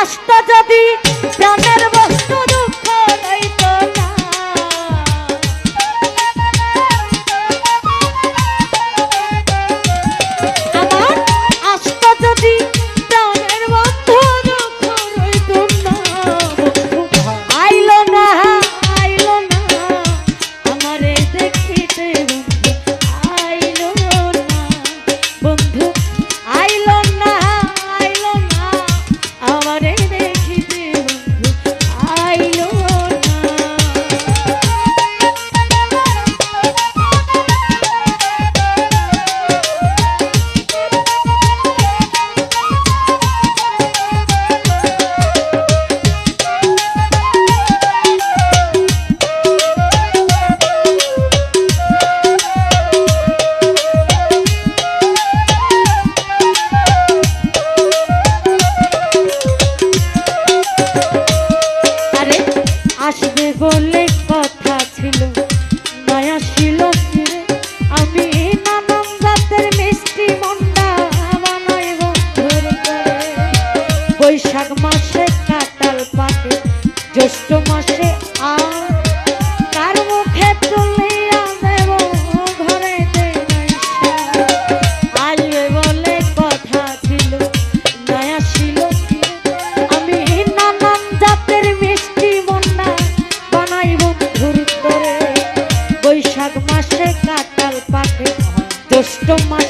রাস্তা যদি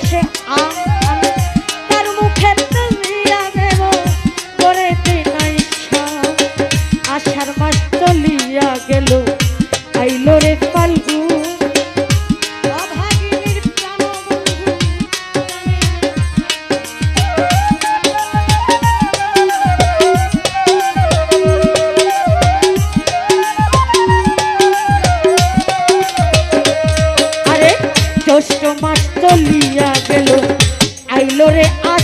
হয়েছে আম চলিয়া গেল। আইলো রে আ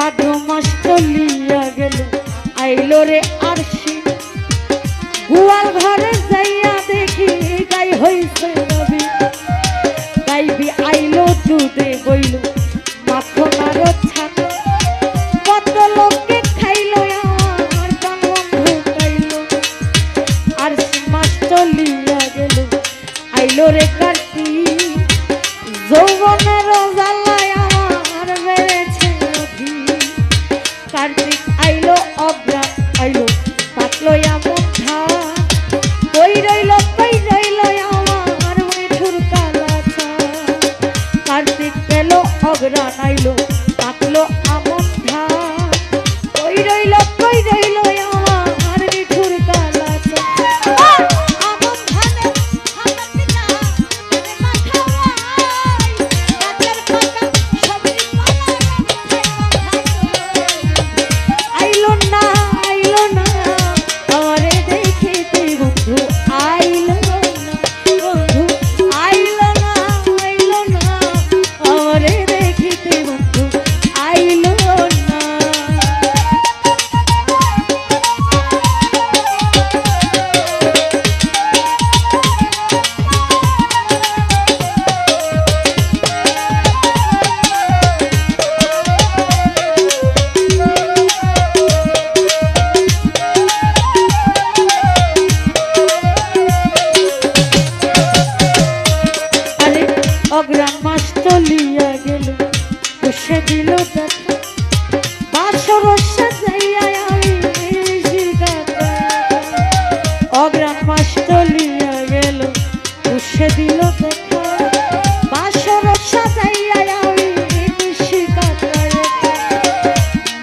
বাধ মাস চলিয়া গেল আইলো রে আরশি। গোয়াল ঘর লাগল আমন ধান। কই রইল কই রইল? দিয়া গেল বসে দিল দেখা বাসর সাজাইয়া আমি অগ্রাম মাস তলিয়া গেল বসে দিল দেখা বাসর সাজাইয়া আমি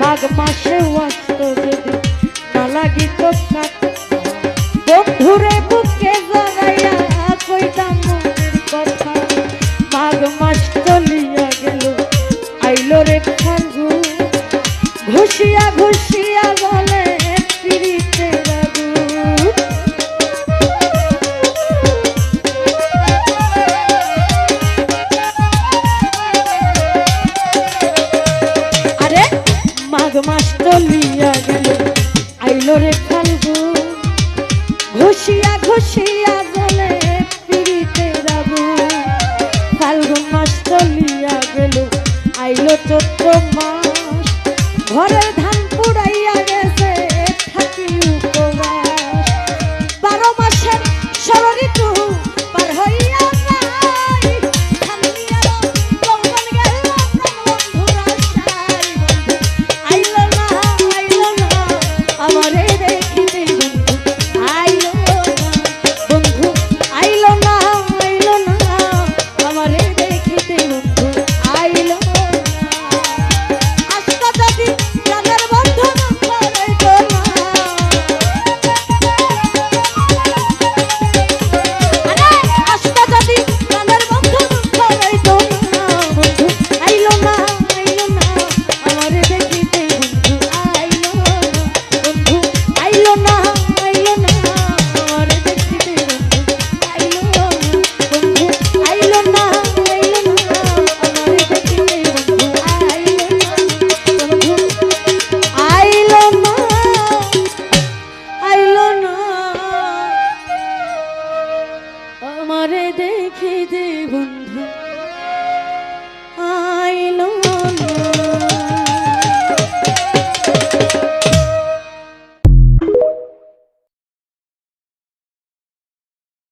মাঘ মাসে আসত যদি না লাগিত বন্ধুরে বুকে জড়াইয়া কইতাম কথা। মাঘ মাস তলি ছিল রে ঘুষিয়া ঘুষিয়া বলে পিড়িতে আরে মাঘ মাস তো লিয়া গেল আইলো রে চৈত্র মাস ঘরের আমারে দেখে দে বন্ধু।